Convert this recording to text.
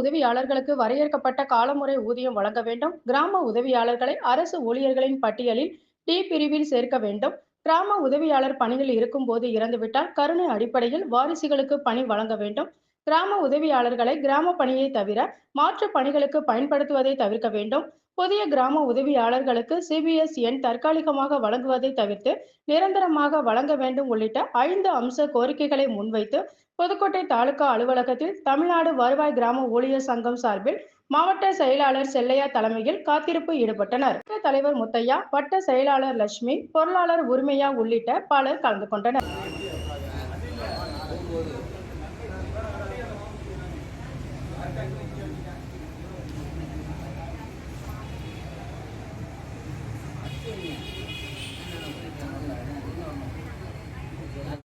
உதவியாளர்களுக்கு வரையறுக்கப்பட்ட காலமுறை ஊதியம் வழங்க வேண்டும். கிராம உதவியாளர்களை அரசு ஊழியர்களின் பட்டியலில் டி பிரிவில் சேர்க்க வேண்டும். கிராம உதவியாளர் பணியில் இருக்கும்போது இறந்துவிட்டால் கருணை அடிப்படையில் வாரிசுகளுக்கு பணி வழங்க வேண்டும். கிராம உதவியாளர்களை கிராம பணியை தவிர மாற்று பணிகளுக்கு பயன்படுத்துவதை தவிர்க்க வேண்டும். புதிய கிராம உதவியாளர்களுக்கு சிபிஎஸ் எண் தற்காலிகமாக வழங்குவதை தவிர்த்து நிரந்தரமாக வழங்க வேண்டும் உள்ளிட்ட ஐந்து அம்ச கோரிக்கைகளை முன்வைத்து புதுக்கோட்டை தாலுகா அலுவலகத்தில் தமிழ்நாடு வருவாய் கிராம ஊழியர் சங்கம் சார்பில் மாவட்ட செயலாளர் செல்லையா தலைமையில் காத்திருப்பு ஈடுபட்டனர். தலைவர் முத்தையா வட்ட செயலாளர் லட்சுமி பொருளாளர் உரிமையா உள்ளிட்ட பலர் கலந்து கொண்டனர். Amen.